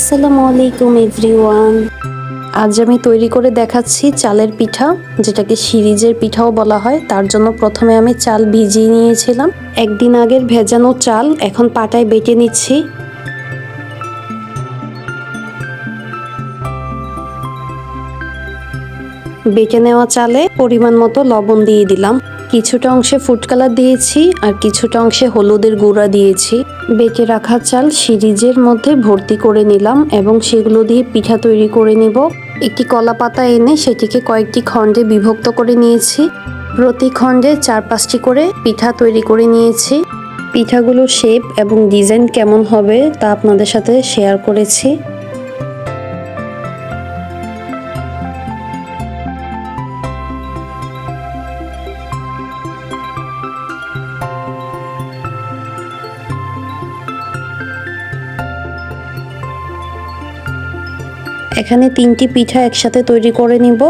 আসসালামু আলাইকুম, এভরিওয়ান। আজ আমি তৈরি করে দেখাচ্ছি চালের পিঠা, যেটাকে সিরিজের পিঠাও বলা হয়। তার জন্য প্রথমে আমি চাল ভিজিয়ে নিয়েছিলাম। একদিন আগের ভেজানো চাল এখন পাটায় বেটে নিচ্ছি। বেটে নেওয়া চালে পরিমাণ মতো লবণ দিয়ে দিলাম। কিছুটা অংশে ফুড কালার দিয়েছি আর কিছুটা অংশে হলুদের গুঁড়া দিয়েছি। বেটে রাখা চাল সিরিজের মধ্যে ভর্তি করে নিলাম এবং সেগুলো দিয়ে পিঠা তৈরি করে নিব। একটি কলা পাতা এনে সেটিকে কয়েকটি খণ্ডে বিভক্ত করে নিয়েছি। প্রতি খণ্ডে চার পাঁচটি করে পিঠা তৈরি করে নিয়েছি। পিঠাগুলোর শেপ এবং ডিজাইন কেমন হবে তা আপনাদের সাথে শেয়ার করেছি। এখানে তিনটি পিঠা একসাথে তৈরি করে নিব।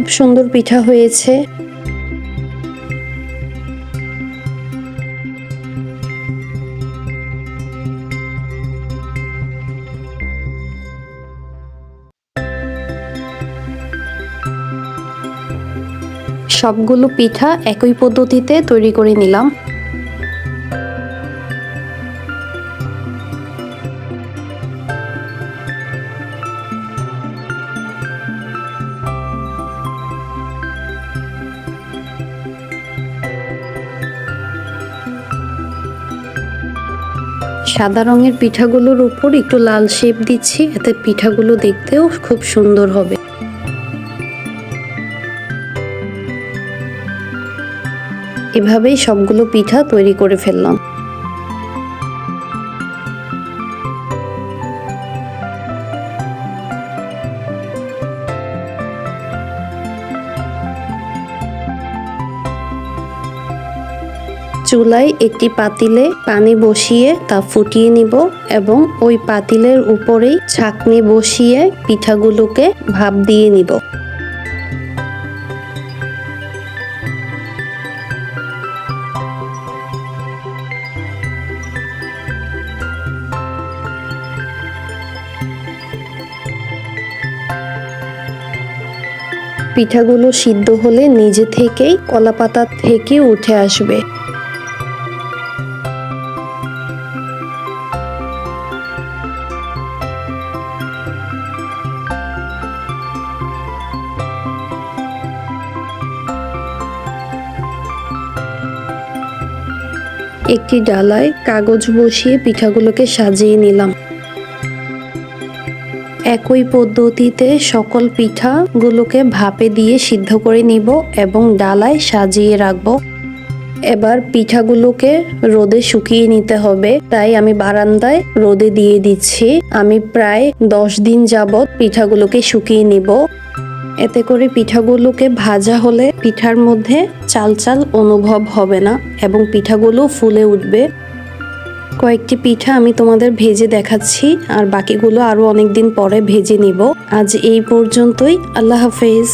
খুব সুন্দর পিঠা হয়েছে। সবগুলো পিঠা একই পদ্ধতিতে তৈরি করে নিলাম। সাদা রঙের পিঠাগুলোর উপর একটু লাল শেপ দিচ্ছি, এতে পিঠাগুলো দেখতেও খুব সুন্দর হবে। এভাবেই সবগুলো পিঠা তৈরি করে ফেললাম। চুলায় একটি পাতিলে পানি বসিয়ে তা ফুটিয়ে নিব এবং ওই পাতিলের উপরেই ছাকনি বসিয়ে পিঠাগুলোকে ভাপ দিয়ে নিব। পিঠাগুলো সিদ্ধ হলে নিজে থেকেই কলাপাতা থেকে উঠে আসবে। একটি ডালায় কাগজ বসিয়ে পিঠাগুলোকে সাজিয়ে নিলাম। একই পদ্ধতিতে সকল পিঠাগুলোকে ভাপে দিয়ে সিদ্ধ করে নিব এবং ডালায় সাজিয়ে রাখব। এবার পিঠাগুলোকে রোদে শুকিয়ে নিতে হবে, তাই আমি বারান্দায় রোদে দিয়ে দিচ্ছি। আমি প্রায় দশ দিন যাবৎ পিঠাগুলোকে শুকিয়ে নিব। এতে করে পিঠাগুলোকে ভাজা হলে পিঠার মধ্যে চাল চাল অনুভব হবে না এবং পিঠাগুলো ফুলে উঠবে। কয়েকটি পিঠা আমি তোমাদের ভেজে দেখাচ্ছি আর বাকিগুলো আরও অনেক দিন পরে ভেজে নিব। আজ এই পর্যন্তই। আল্লাহ হাফেজ।